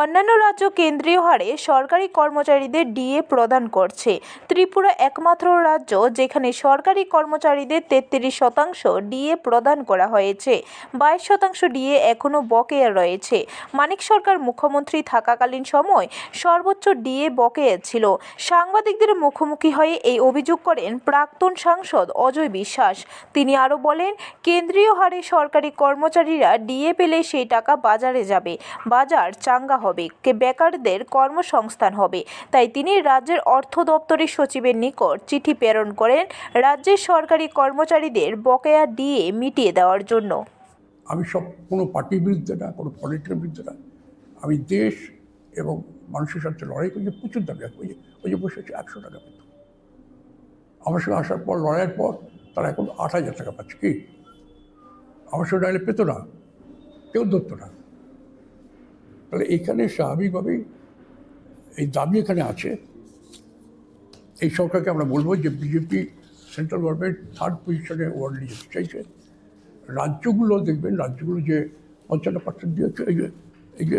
অন্যান্য রাজ্য কেন্দ্রীয় হারে সরকারি কর্মচারীদের ডিএ প্রদান করছে। ত্রিপুরা একমাত্র রাজ্য যেখানে সরকারি কর্মচারীদের তেত্রিশ শতাংশ ডিএ প্রদান করা হয়েছে। বাইশ শতাংশ ডিএ এখনও বকেয়া রয়েছে। মানিক সরকার মুখ্যমন্ত্রী থাকাকালীন সময় সর্বোচ্চ ডিএ বকেয়া ছিল। সাংবাদিকদের মুখোমুখি হয়ে এই অভিযোগ করেন প্রাক্তন সাংসদ অজয় বিশ্বাস। তিনি আরও বলেন, কেন্দ্রীয় হারে সরকারি কর্মচারীরা ডিএ পেলে সেই টাকা বাজারে যাবে। বাজার চাঙ্গা কে বেকারদের কর্মসংস্থান হবে। তাই তিনি রাজ্যের অর্থ দপ্তরের সচিবের নিকট চিঠি প্রেরণ করেন রাজ্যের সরকারি কর্মচারীদের বকেয়া ডিএ মিটিয়ে দেওয়ার জন্য। আমি সব, কোনো পার্টির বিরুদ্ধে না, কোনো পলিটিক্যাল বিরুদ্ধে না। আমি দেশ এবং মানুষের সাথে লড়াই করি প্রচুর দাবি ওই যে ওই যে বসে আছে, একশো টাকা পেত আমার সঙ্গে আসার পর, লড়াইয়ের পর তারা এখন আট হাজার টাকা পাচ্ছে। কি? আমার সঙ্গে নাহলে পেতো না। কেউ ধরতো না। তাহলে এখানে স্বাভাবিকভাবেই এই দাবি এখানে আছে। এই সরকারকে আমরা বলব যে বিজেপি সেন্ট্রাল গভর্নমেন্ট থার্ড পজিশনে ওয়ার্ল্ড নিয়ে যেতে চাইছে। রাজ্যগুলো দেখবেন, রাজ্যগুলো যে পঞ্চান্ন পার্সেন্ট দিয়েছে, এই যে এই যে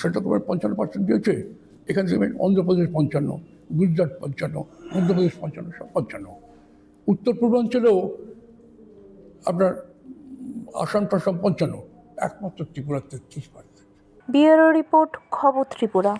সেন্ট্রাল গভর্নমেন্ট পঞ্চান্ন পার্সেন্ট দিয়েছে, এখানে দেখবেন অন্ধ্রপ্রদেশ পঞ্চান্ন, গুজরাট পঞ্চান্ন মধ্যপ্রদেশ পঞ্চান্ন, সব পঞ্চান্ন। উত্তর পূর্বাঞ্চলেও আপনার আসাম টাসাম পঞ্চান্ন, একমাত্র ত্রিপুরা তেত্রিশ পার্সেন্ট। বিউরো রিপোর্ট খবর ত্রিপুরা।